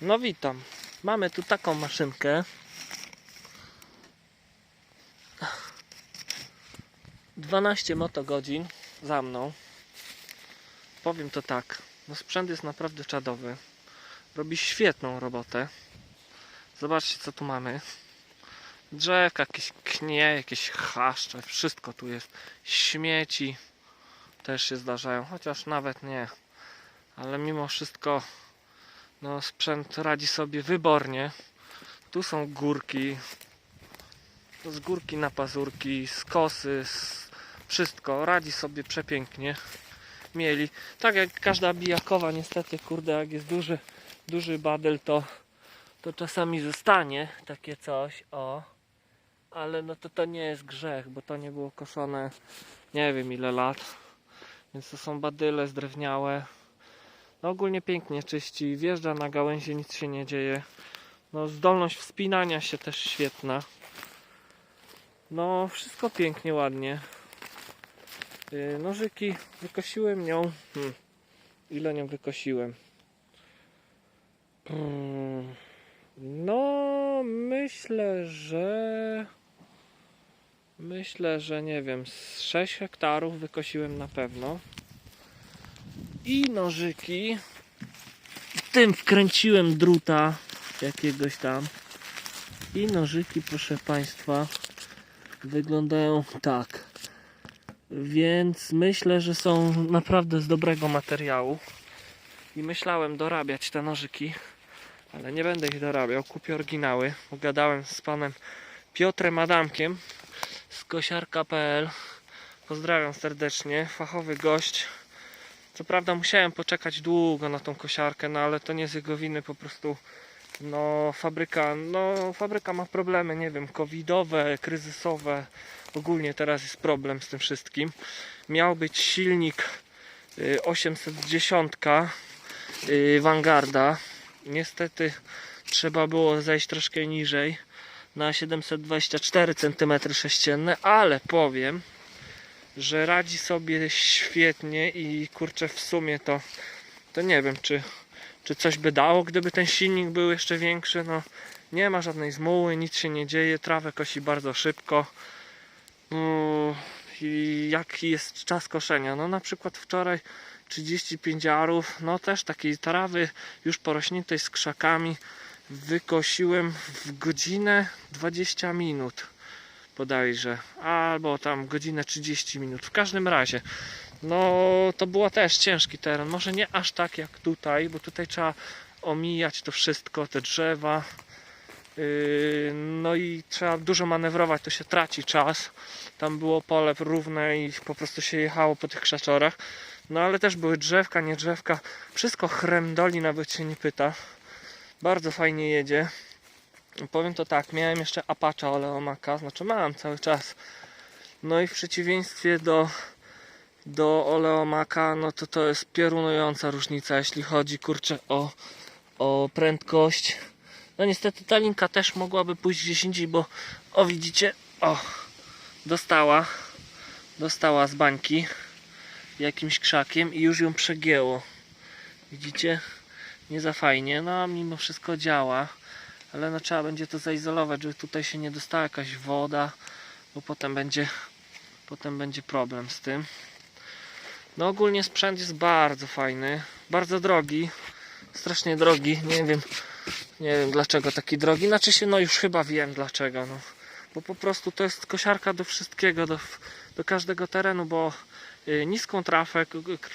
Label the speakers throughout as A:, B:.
A: No witam. Mamy tu taką maszynkę. Dwanaście motogodzin za mną. Powiem to tak. No sprzęt jest naprawdę czadowy. Robi świetną robotę. Zobaczcie co tu mamy. Drzewka, jakieś knie, jakieś chaszcze, wszystko tu jest. Śmieci też się zdarzają, chociaż nawet nie. Ale mimo wszystko no, sprzęt radzi sobie wybornie. Tu są górki, z górki na pazurki, z z wszystko. Radzi sobie przepięknie. Mieli. Tak jak każda bijakowa, niestety, kurde, jak jest duży, duży badel, to, to czasami zostanie takie coś. O. Ale no to to nie jest grzech, bo to nie było koszone nie wiem ile lat. Więc to są badyle zdrewniałe. No ogólnie pięknie czyści, wjeżdża na gałęzie, nic się nie dzieje. No zdolność wspinania się też świetna. No wszystko pięknie, ładnie. Yy, nożyki wykosiłem nią. Hmm. Ile nią wykosiłem? Hmm. No myślę, że myślę, że nie wiem, z 6 hektarów wykosiłem na pewno i nożyki. Tym wkręciłem druta jakiegoś tam. I nożyki, proszę Państwa, wyglądają tak. Więc myślę, że są naprawdę z dobrego materiału. I myślałem dorabiać te nożyki, ale nie będę ich dorabiał. Kupię oryginały. Ugadałem z panem Piotrem Adamkiem z kosiarka.pl. Pozdrawiam serdecznie. Fachowy gość. Co prawda musiałem poczekać długo na tą kosiarkę, no ale to nie z jego winy, po prostu no fabryka, no fabryka ma problemy, nie wiem, covidowe, kryzysowe. Ogólnie teraz jest problem z tym wszystkim. Miał być silnik y, 810 y, Vanguarda. Niestety trzeba było zejść troszkę niżej na 724 cm3, ale powiem, że radzi sobie świetnie i kurczę w sumie to to nie wiem czy, czy coś by dało gdyby ten silnik był jeszcze większy no nie ma żadnej zmuły, nic się nie dzieje, trawę kosi bardzo szybko. No, i jaki jest czas koszenia? No na przykład wczoraj 35 arów, no też takiej trawy już porośniętej z krzakami wykosiłem w godzinę 20 minut bodajże, albo tam godzinę 30 minut. W każdym razie, no to było też ciężki teren. Może nie aż tak jak tutaj, bo tutaj trzeba omijać to wszystko, te drzewa. Yy, No i trzeba dużo manewrować, to się traci czas. Tam było pole równe i po prostu się jechało po tych krzaczorach. No ale też były drzewka, nie drzewka. Wszystko chremdoli, nawet się nie pyta. Bardzo fajnie jedzie. Powiem to tak, miałem jeszcze Apache Oleomaka, znaczy mam cały czas. No i w przeciwieństwie do, do Oleomaka, no to to jest piorunująca różnica, jeśli chodzi kurczę o, o prędkość. No niestety ta linka też mogłaby pójść gdzieś indziej, bo o widzicie, o dostała, dostała z bańki jakimś krzakiem i już ją przegięło. Widzicie? Nie za fajnie, no a mimo wszystko działa ale no trzeba będzie to zaizolować, żeby tutaj się nie dostała jakaś woda, bo potem będzie potem będzie problem z tym. No ogólnie sprzęt jest bardzo fajny, bardzo drogi, strasznie drogi, nie wiem, nie wiem dlaczego taki drogi, znaczy się no już chyba wiem dlaczego, no. Bo po prostu to jest kosiarka do wszystkiego, do, do każdego terenu, bo y, niską trawę,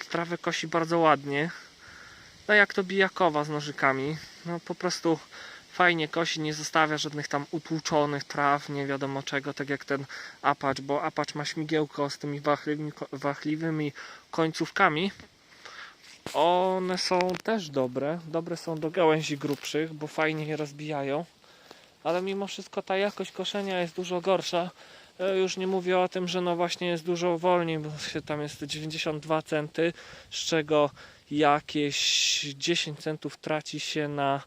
A: trawę kosi bardzo ładnie. No jak to bijakowa z nożykami. No po prostu fajnie kosi, nie zostawia żadnych tam utłuczonych traw, nie wiadomo czego, tak jak ten Apache, bo Apache ma śmigiełko z tymi wachliwymi, wachliwymi końcówkami. One są też dobre, dobre są do gałęzi grubszych, bo fajnie je rozbijają, ale mimo wszystko ta jakość koszenia jest dużo gorsza. E, Już nie mówię o tym, że no właśnie jest dużo wolniej, bo się tam jest 92 centy, z czego jakieś 10 centów traci się na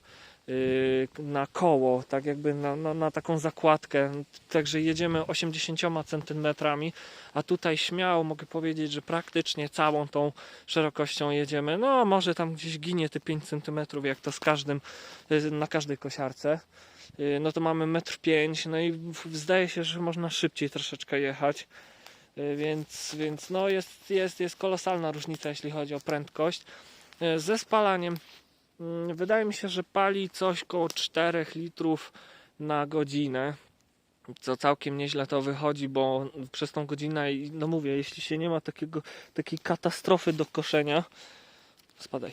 A: na koło, tak jakby na, na, na taką zakładkę. Także jedziemy 80 centymetrami, a tutaj śmiało mogę powiedzieć, że praktycznie całą tą szerokością jedziemy. No może tam gdzieś ginie te 5 centymetrów, jak to z każdym, yy, na każdej kosiarce. Yy, No to mamy 1,5 m, no i zdaje się, że można szybciej troszeczkę jechać. Y, Więc, więc no jest, jest, jest kolosalna różnica, jeśli chodzi o prędkość. Y, Ze spalaniem wydaje mi się, że pali coś koło 4 litrów na godzinę. Co całkiem nieźle to wychodzi, bo przez tą godzinę, no mówię, jeśli się nie ma takiego, takiej katastrofy do koszenia, spadaj.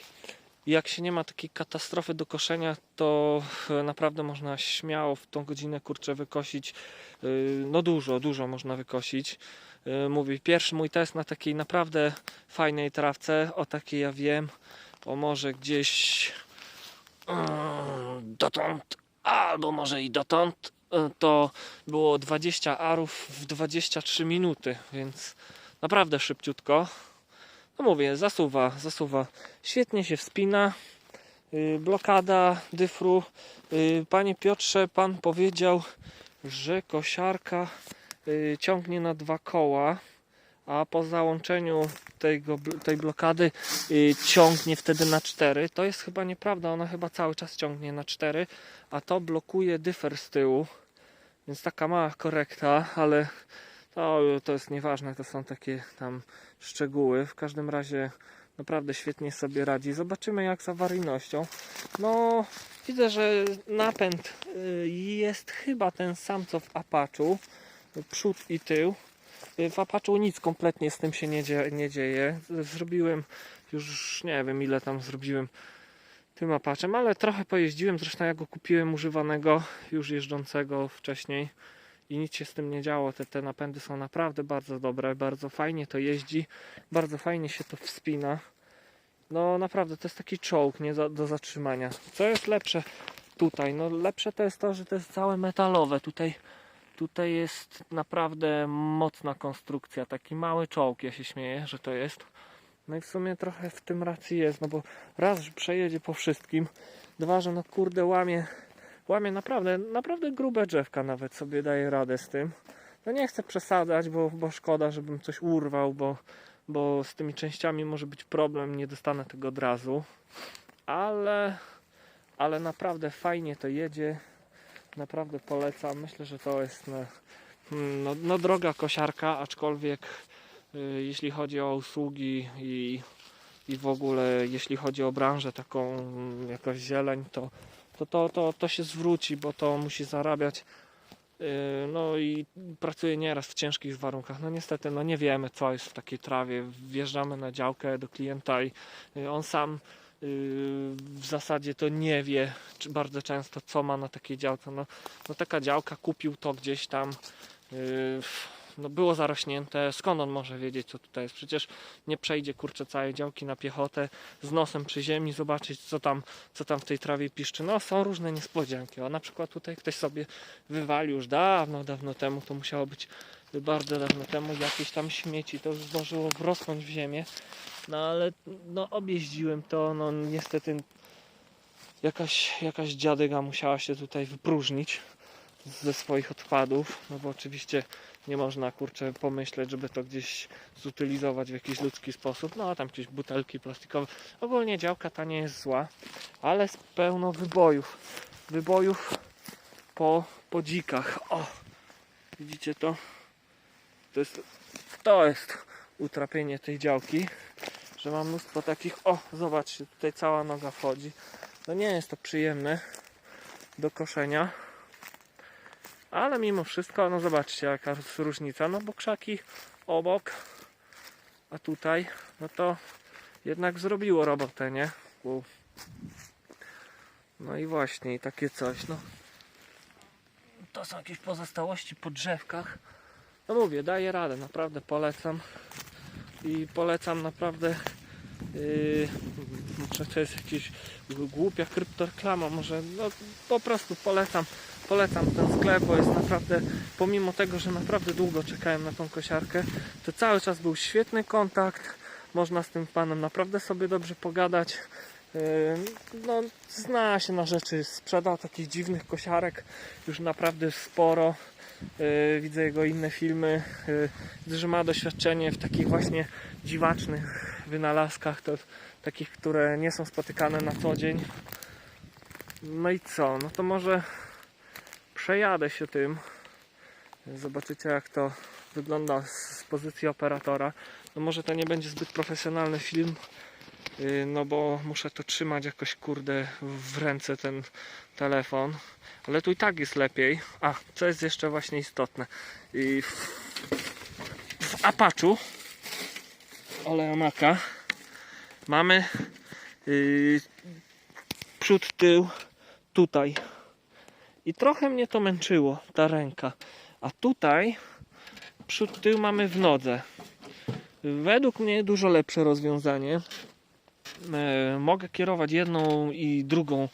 A: Jak się nie ma takiej katastrofy do koszenia, to naprawdę można śmiało w tą godzinę kurczę wykosić. y, No dużo, dużo można wykosić. Y, Mówię, pierwszy mój test na takiej naprawdę fajnej trawce, o takiej ja wiem, o może gdzieś mm, dotąd, albo może i dotąd, y, to było 20 arów w 23 minuty, więc naprawdę szybciutko. No mówię, zasuwa, zasuwa. Świetnie się wspina. Y, Blokada dyfru. Y, Panie Piotrze, pan powiedział, że kosiarka y, ciągnie na dwa koła, a po załączeniu tego, tej blokady y, ciągnie wtedy na cztery. To jest chyba nieprawda, ona chyba cały czas ciągnie na cztery, a to blokuje dyfer z tyłu. Więc taka mała korekta, ale to, to jest nieważne, to są takie tam szczegóły. W każdym razie naprawdę świetnie sobie radzi. Zobaczymy jak z awaryjnością. No, widzę, że napęd y, jest chyba ten sam co w Apachu. Przód i tył. W Apachu nic kompletnie z tym się nie, dzie- nie dzieje. Zrobiłem już nie wiem ile tam zrobiłem tym Apachem, ale trochę pojeździłem. Zresztą ja go kupiłem używanego, już jeżdżącego wcześniej i nic się z tym nie działo. Te, te napędy są naprawdę bardzo dobre, bardzo fajnie to jeździ, bardzo fajnie się to wspina. No naprawdę, to jest taki czołg nie do, do zatrzymania. Co jest lepsze tutaj? No lepsze to jest to, że to jest całe metalowe. Tutaj, tutaj jest naprawdę mocna konstrukcja, taki mały czołg, ja się śmieję, że to jest. No i w sumie trochę w tym racji jest, no bo raz, że przejedzie po wszystkim, dwa, że no kurde łamie łamie naprawdę, naprawdę grube drzewka nawet sobie daje radę z tym. No nie chcę przesadzać, bo, bo szkoda, żebym coś urwał, bo, bo z tymi częściami może być problem, nie dostanę tego od razu. Ale, ale naprawdę fajnie to jedzie. Naprawdę polecam. Myślę, że to jest no, no, no droga kosiarka, aczkolwiek y, jeśli chodzi o usługi i, i w ogóle jeśli chodzi o branżę taką mm, jakoś zieleń, to to, to, to, to się zwróci, bo to musi zarabiać. Yy, No i pracuje nieraz w ciężkich warunkach. No niestety, no nie wiemy, co jest w takiej trawie. Wjeżdżamy na działkę do klienta i on sam w zasadzie to nie wie czy bardzo często, co ma na takiej działce. No, no taka działka, kupił to gdzieś tam. yy, No było zarośnięte, skąd on może wiedzieć, co tutaj jest? Przecież nie przejdzie kurczę całej działki na piechotę z nosem przy ziemi, zobaczyć, co tam co tam w tej trawie piszczy. No są różne niespodzianki. O, na przykład tutaj ktoś sobie wywalił już dawno, dawno temu, to musiało być bardzo dawno temu, jakieś tam śmieci, to zdążyło wrosnąć w ziemię. No ale no objeździłem to, no niestety jakaś, jakaś dziadyga musiała się tutaj wypróżnić ze swoich odpadów, no bo oczywiście nie można kurczę pomyśleć, żeby to gdzieś zutylizować w jakiś ludzki sposób. No a tam jakieś butelki plastikowe. Ogólnie działka ta nie jest zła, ale z pełno wybojów. Wybojów po, po dzikach. O! Widzicie to? To jest, to jest utrapienie tej działki, że mam mnóstwo takich. O, zobaczcie, tutaj cała noga wchodzi. No nie jest to przyjemne do koszenia. Ale mimo wszystko, no zobaczcie jaka jest różnica. No bo krzaki obok, a tutaj, no to jednak zrobiło robotę, nie? No i właśnie, takie coś, no. To są jakieś pozostałości po drzewkach. No mówię, daję radę, naprawdę polecam. I polecam naprawdę. Yy, to jest jakaś głupia kryptoreklama, może no po prostu polecam. Polecam ten sklep, bo jest naprawdę, pomimo tego, że naprawdę długo czekałem na tą kosiarkę, to cały czas był świetny kontakt. Można z tym panem naprawdę sobie dobrze pogadać. Yy, No, zna się na rzeczy, sprzedał takich dziwnych kosiarek już naprawdę sporo. Yy, Widzę jego inne filmy. Że ma doświadczenie w takich właśnie dziwacznych wynalazkach, to takich, które nie są spotykane na co dzień. No i co? No to może przejadę się tym. Zobaczycie jak to wygląda z pozycji operatora. No może to nie będzie zbyt profesjonalny film, yy, no bo muszę to trzymać jakoś kurde w ręce ten telefon. Ale tu i tak jest lepiej. A, co jest jeszcze właśnie istotne. Yy, w, w Oleomaka mamy yy, przód, tył tutaj. I trochę mnie to męczyło, ta ręka. A tutaj przód, tył mamy w nodze. Według mnie dużo lepsze rozwiązanie. E, mogę kierować jedną i drugą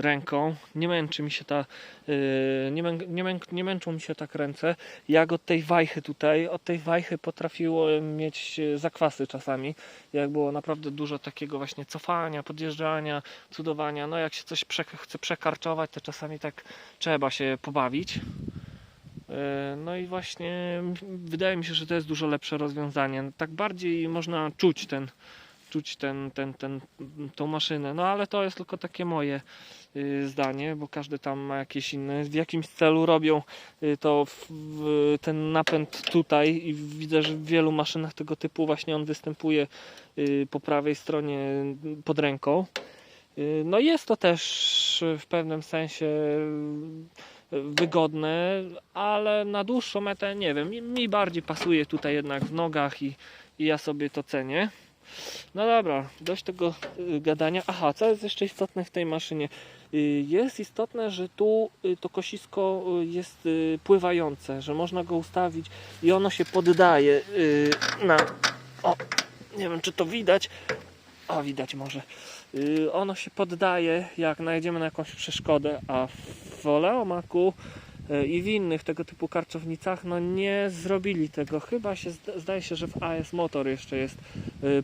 A: ręką. Nie męczy mi się ta, y, nie, mę, nie, mę, nie męczą mi się tak ręce. Jak od tej wajchy tutaj, od tej wajchy potrafiło mieć zakwasy czasami. Jak było naprawdę dużo takiego właśnie cofania, podjeżdżania, cudowania. No jak się coś prze, chce przekarczować, to czasami tak trzeba się pobawić. E, No i właśnie wydaje mi się, że to jest dużo lepsze rozwiązanie. Tak bardziej można czuć ten, czuć ten, ten, ten, tą maszynę. No ale to jest tylko takie moje y, zdanie, bo każdy tam ma jakieś inne. W jakimś celu robią y, to w, ten napęd tutaj i widzę, że w wielu maszynach tego typu właśnie on występuje y, po prawej stronie pod ręką. No jest to też w pewnym sensie wygodne, ale na dłuższą metę nie wiem, mi bardziej pasuje tutaj jednak w nogach i, i ja sobie to cenię. No dobra, dość tego y, gadania. Aha, co jest jeszcze istotne w tej maszynie? Y, Jest istotne, że tu y, to kosisko jest pływające, że można go ustawić i ono się poddaje na. O, nie wiem czy to widać. O, widać może. Ono się poddaje, jak najedziemy na jakąś przeszkodę, a w Oleomaku i w innych tego typu karczownicach no nie zrobili tego. Chyba się zda- zdaje się, że w AS Motor jeszcze jest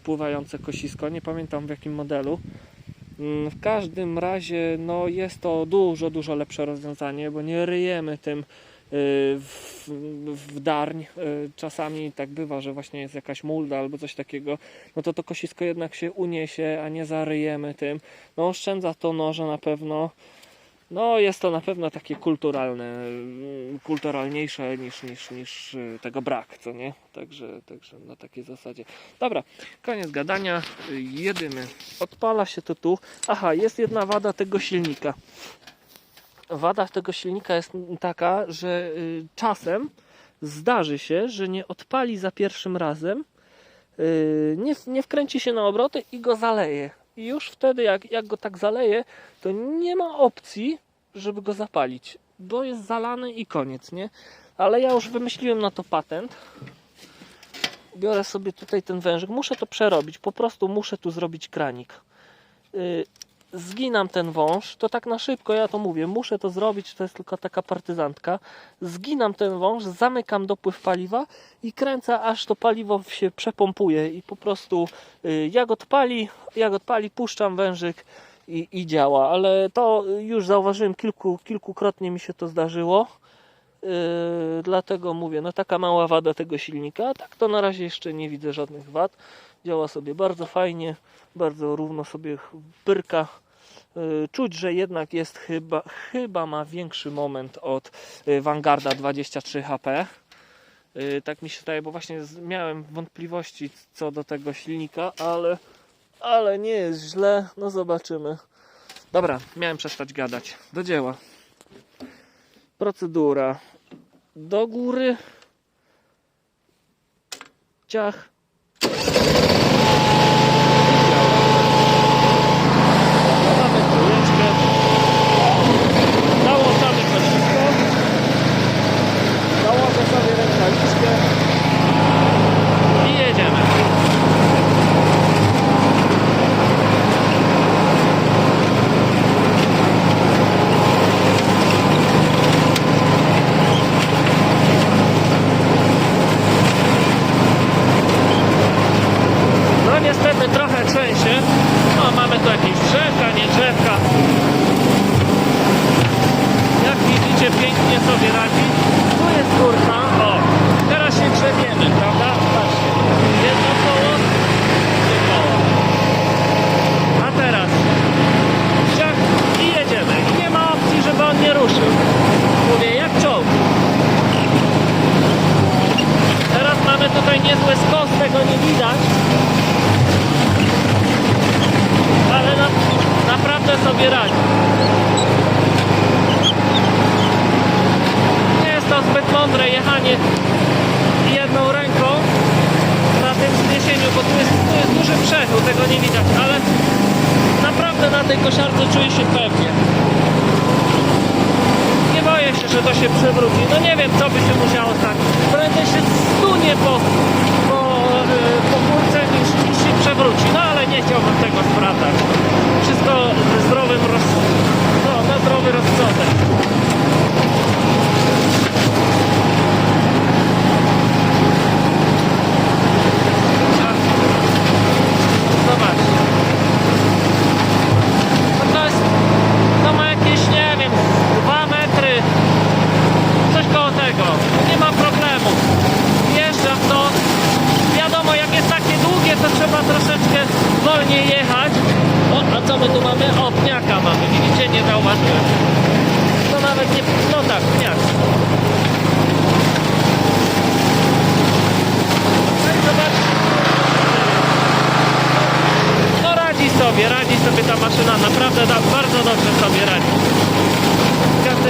A: pływające kosisko. Nie pamiętam w jakim modelu. Mm, W każdym razie no jest to dużo, dużo lepsze rozwiązanie, bo nie ryjemy tym y, w, w darń. Y, Czasami tak bywa, że właśnie jest jakaś mulda albo coś takiego, no to to kosisko jednak się uniesie, a nie zaryjemy tym. No oszczędza to noże na pewno. No jest to na pewno takie kulturalne, mm, kulturalniejsze niż, niż, niż y, tego brak, co nie? Także, także na takiej zasadzie. Dobra, koniec gadania, jedymy. Odpala się to tu. Aha, jest jedna wada tego silnika. Wada tego silnika jest taka, że y, czasem zdarzy się, że nie odpali za pierwszym razem, y, nie, nie wkręci się na obroty i go zaleje. I już wtedy, jak, jak go tak zaleje, to nie ma opcji, żeby go zapalić, bo jest zalany i koniec, nie? Ale ja już wymyśliłem na to patent. Biorę sobie tutaj ten wężyk, muszę to przerobić, po prostu muszę tu zrobić kranik. Y, Zginam ten wąż, to tak na szybko ja to mówię, muszę to zrobić, to jest tylko taka partyzantka. Zginam ten wąż, zamykam dopływ paliwa i kręcę aż to paliwo się przepompuje i po prostu y, jak odpali, jak odpali, puszczam wężyk i, i działa, ale to już zauważyłem kilku, kilkukrotnie mi się to zdarzyło. Yy, dlatego mówię, no taka mała wada tego silnika, tak to na razie jeszcze nie widzę żadnych wad. Działa sobie bardzo fajnie, bardzo równo sobie pyrka. Yy, Czuć, że jednak jest chyba, chyba ma większy moment od yy, Vanguarda 23 HP. Yy, Tak mi się wydaje, bo właśnie miałem wątpliwości co do tego silnika, ale, ale nie jest źle. No zobaczymy. Dobra, miałem przestać gadać. Do dzieła. Procedura. Do góry. Ciach.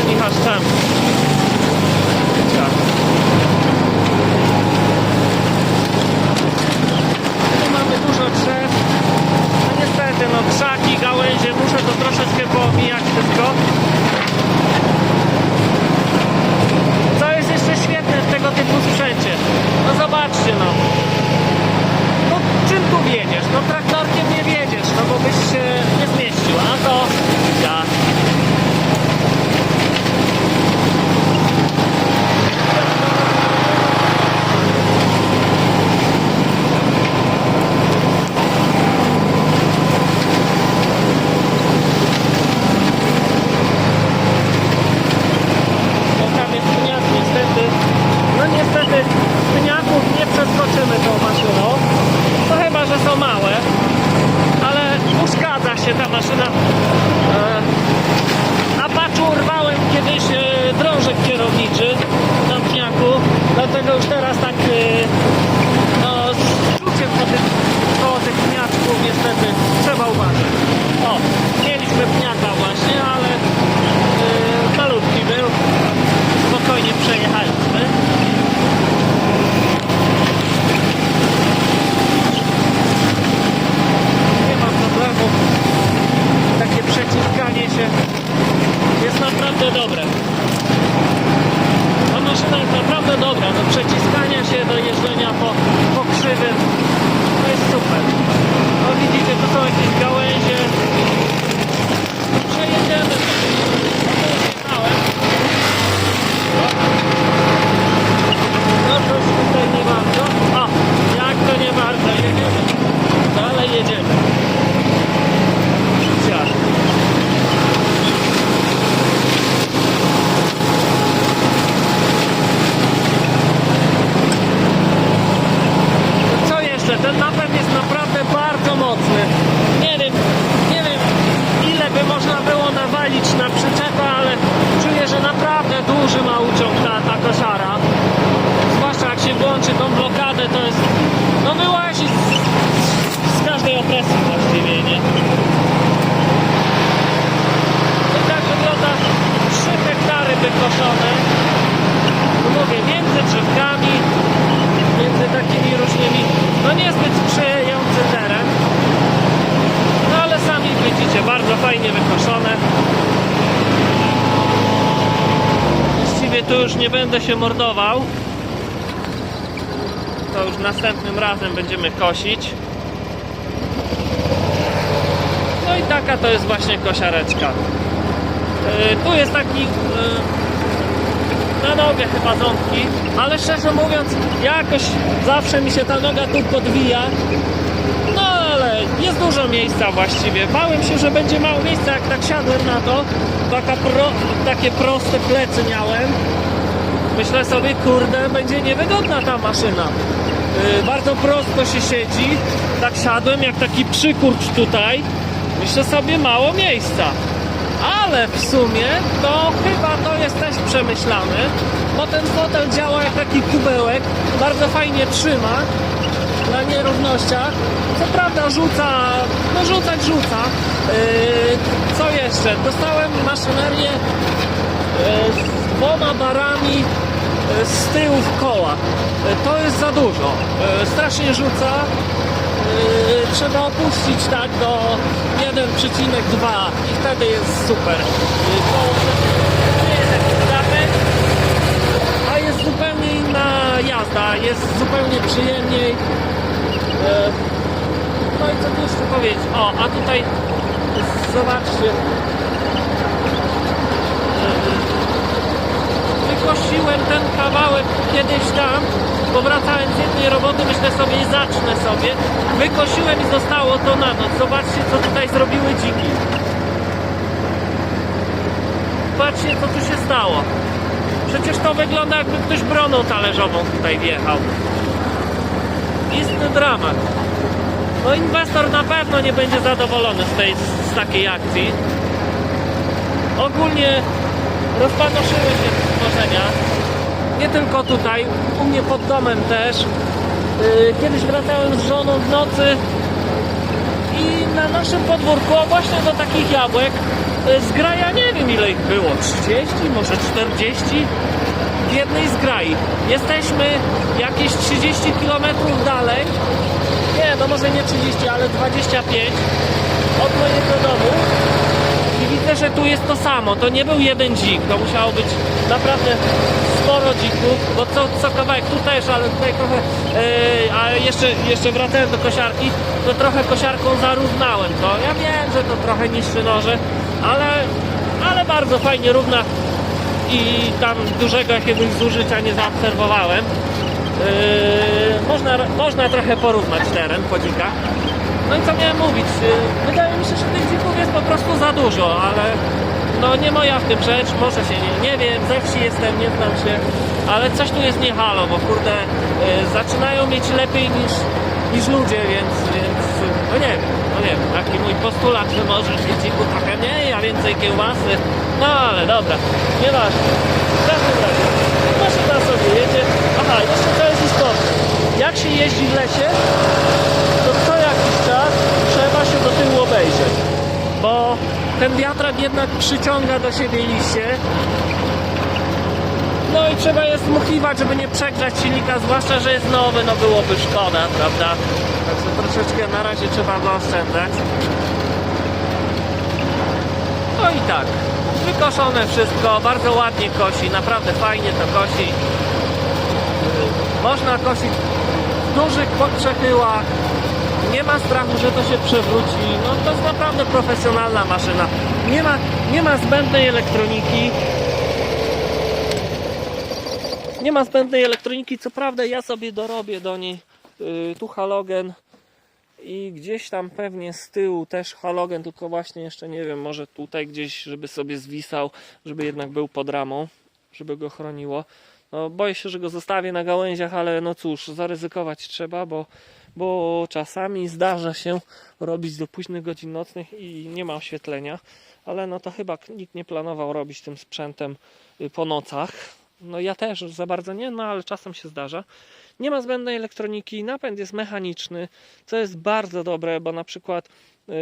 A: nie has time. już nie będę się mordował. To już następnym razem będziemy kosić. No i taka to jest właśnie kosiareczka. Y, tu jest taki y, na nogę chyba ząbki, ale szczerze mówiąc jakoś zawsze mi się ta noga tu podwija. No ale jest dużo miejsca właściwie. Bałem się, że będzie mało miejsca jak tak siadłem na to. Pro, takie proste plecy miałem myślę sobie, kurde, będzie niewygodna ta maszyna. Y, bardzo prosto się siedzi, tak siadłem jak taki przykurcz tutaj. Myślę sobie, mało miejsca. Ale w sumie to chyba to jest też przemyślane, bo ten fotel działa jak taki kubełek, bardzo fajnie trzyma na nierównościach. Co prawda rzuca, no rzucać rzuca. Yy, co jeszcze? Dostałem maszynerię y, z dwoma barami z tyłu w koła. E, To jest za dużo. E, Strasznie rzuca. E, Trzeba opuścić tak do 1,2 i wtedy jest super. E, nie jest a jest zupełnie inna jazda, jest zupełnie przyjemniej. E, No i co tu jeszcze powiedzieć? O, a tutaj zobaczcie. Wykosiłem ten kawałek kiedyś tam, bo wracałem z jednej roboty, myślę sobie i zacznę sobie. Wykosiłem i zostało to na noc. Zobaczcie co tutaj zrobiły dziki. Patrzcie co tu się stało. Przecież to wygląda jakby ktoś broną talerzową tutaj wjechał. Istny dramat. No inwestor na pewno nie będzie zadowolony z, tej, z takiej akcji. Ogólnie rozpanoszyły się Nie tylko tutaj, u mnie pod domem też. Yy, Kiedyś wracałem z żoną w nocy i na naszym podwórku, a właśnie do takich jabłek, yy, zgraja nie wiem ile ich było, 30, może 40 w jednej zgrai. Jesteśmy jakieś 30 km dalej. Nie, no może nie 30, ale 25 od mojego domu. Jest to samo. To nie był jeden dzik, to musiało być naprawdę sporo dzików, bo co, co kawałek tu też, ale tutaj trochę. Yy, a jeszcze, jeszcze wracając do kosiarki, to trochę kosiarką zarównałem to. Ja wiem, że to trochę niższy noże, ale, ale bardzo fajnie równa i tam dużego jakiegoś zużycia nie zaobserwowałem. Yy, można, można trochę porównać teren po dzikach. No i co miałem mówić? Yy, Wydaje mi się, że tych dzików jest po prostu za dużo, ale no nie moja w tym rzecz, może się nie, nie wiem, ze wsi jestem, nie znam się, ale coś tu jest nie halo, bo kurde yy, zaczynają mieć lepiej niż, niż ludzie, więc, więc no nie wiem, no nie wiem, taki mój postulat, że może mieć dziku trochę mniej, a więcej kiełbasy, no ale dobra, nieważne. W każdym razie, maszyna sobie jedzie. Aha, jeszcze to jest istotne. Jak się jeździ w lesie, to co jakiś czas trzeba się do tyłu obejrzeć. Bo ten wiatrak jednak przyciąga do siebie liście. No i trzeba je smuchiwać, żeby nie przegrzać silnika, zwłaszcza, że jest nowy, no byłoby szkoda, prawda? Także troszeczkę na razie trzeba go oszczędzać. No i tak, wykoszone wszystko, bardzo ładnie kosi, naprawdę fajnie to kosi. Można kosić w dużych przechyłach, nie ma strachu, że to się przewróci. No to jest naprawdę profesjonalna maszyna. Nie ma, nie ma zbędnej elektroniki. Nie ma zbędnej elektroniki, co prawda ja sobie dorobię do niej yy, tu halogen i gdzieś tam pewnie z tyłu też halogen, tylko właśnie jeszcze nie wiem, może tutaj gdzieś, żeby sobie zwisał, żeby jednak był pod ramą, żeby go chroniło. No, boję się, że go zostawię na gałęziach, ale no cóż, zaryzykować trzeba, bo, bo czasami zdarza się robić do późnych godzin nocnych i nie ma oświetlenia, ale no to chyba nikt nie planował robić tym sprzętem y, po nocach. No ja też za bardzo nie, no ale czasem się zdarza. Nie ma zbędnej elektroniki, napęd jest mechaniczny, co jest bardzo dobre, bo na przykład yy,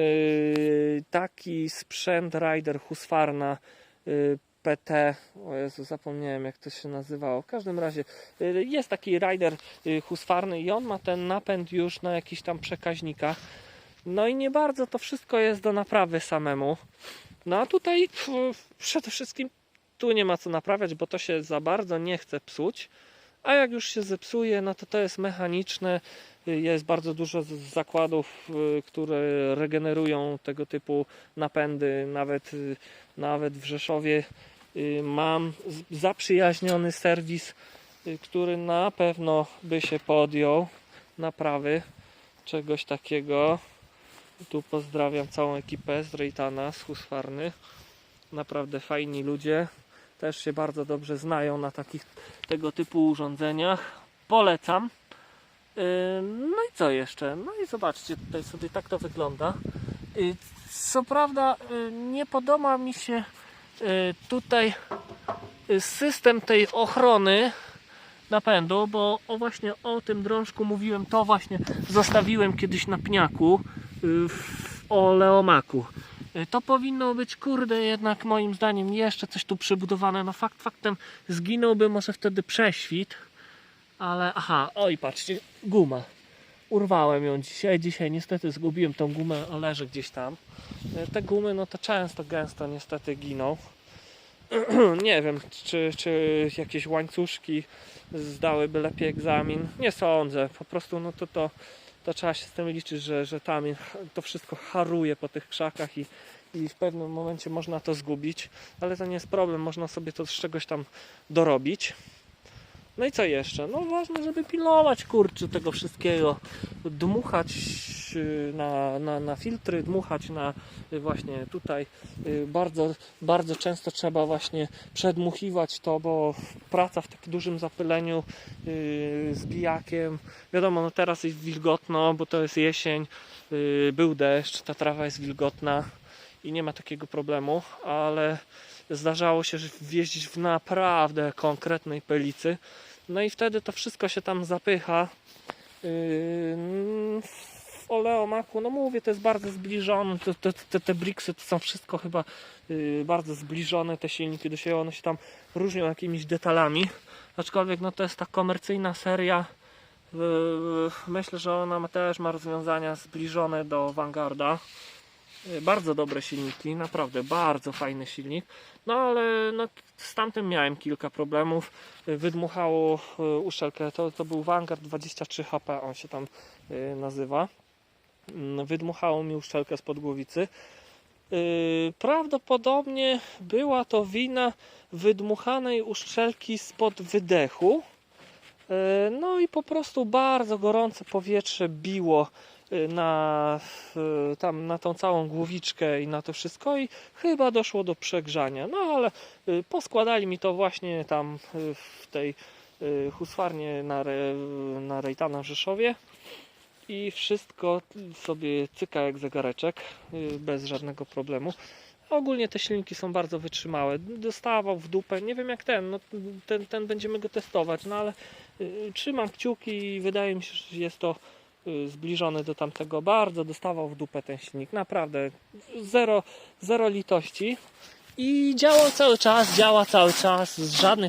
A: taki sprzęt Rider Husqvarna yy, PT, o Jezu, zapomniałem jak to się nazywało. W każdym razie yy, jest taki Rider yy, Husqvarny i on ma ten napęd już na jakichś tam przekaźnikach. No i nie bardzo to wszystko jest do naprawy samemu. No a tutaj przede wszystkim tu nie ma co naprawiać, bo to się za bardzo nie chce psuć. A jak już się zepsuje, no to to jest mechaniczne. Y, Jest bardzo dużo zakładów, y, które regenerują tego typu napędy. Nawet, y, nawet w Rzeszowie y, mam z- zaprzyjaźniony serwis, y, który na pewno by się podjął naprawy czegoś takiego. Tu pozdrawiam całą ekipę z Rejtana, z Husqvarny. Naprawdę fajni ludzie. Też się bardzo dobrze znają na takich tego typu urządzeniach. Polecam. Yy, No i co jeszcze? No i zobaczcie, tutaj sobie tak to wygląda. Co prawda nie podoba mi się tutaj yy, system tej ochrony napędu, bo o właśnie o tym drążku mówiłem, to właśnie zostawiłem kiedyś na pniaku yy, w oleomaku. Y, To powinno być, kurde, jednak moim zdaniem jeszcze coś tu przybudowane. No fakt faktem zginąłby może wtedy prześwit, ale aha, oj patrzcie, guma. Urwałem ją dzisiaj, dzisiaj niestety zgubiłem tą gumę, leży gdzieś tam. Y, Te gumy no to często, gęsto niestety giną. Nie wiem, czy, czy jakieś łańcuszki zdałyby lepiej egzamin. Nie sądzę, po prostu no to, to, to trzeba się z tym liczyć, że, że tam to wszystko haruje po tych krzakach i, i w pewnym momencie można to zgubić, ale to nie jest problem, można sobie to z czegoś tam dorobić. No i co jeszcze? No ważne, żeby pilnować kurczę tego wszystkiego, dmuchać yy, na, na, na filtry, dmuchać na yy, właśnie tutaj. Yy, Bardzo, bardzo często trzeba właśnie przedmuchiwać to, bo praca w tak dużym zapyleniu z bijakiem, wiadomo, no teraz jest wilgotno, bo to jest jesień, był deszcz, ta trawa jest wilgotna i nie ma takiego problemu, ale zdarzało się wjeździć w naprawdę konkretnej pelicy. No i wtedy to wszystko się tam zapycha. Yy, W oleomaku, no mówię, to jest bardzo zbliżone. Te, te, te, te briksy to są wszystko chyba yy, bardzo zbliżone, te silniki do siebie, one się tam różnią jakimiś detalami. Aczkolwiek no to jest ta komercyjna seria. Yy, Myślę, że ona też ma rozwiązania zbliżone do Vanguarda. Y, Bardzo dobre silniki, naprawdę bardzo fajny silnik. No ale no, z tamtym miałem kilka problemów. Y, Wydmuchało y, uszczelkę, to, to był Vanguard 23 HP, on się tam nazywa. Mm, Wydmuchało mi uszczelkę spod głowicy. Y, Prawdopodobnie była to wina wydmuchanej uszczelki spod wydechu. No i po prostu bardzo gorące powietrze biło na, y, tam, na tą całą głowiczkę i na to wszystko i chyba doszło do przegrzania. No ale y, poskładali mi to właśnie tam y, w tej y, husfarnie na, Re, na Rejtana w Rzeszowie i wszystko sobie cyka jak zegareczek y, bez żadnego problemu. Ogólnie te silniki są bardzo wytrzymałe. Dostawał w dupę, nie wiem jak ten, no, ten, ten będziemy go testować, no ale y, trzymam kciuki i wydaje mi się, że jest to y, zbliżony do tamtego. Bardzo dostawał w dupę ten silnik, naprawdę zero, zero litości. I działał cały czas, działa cały czas, żadnych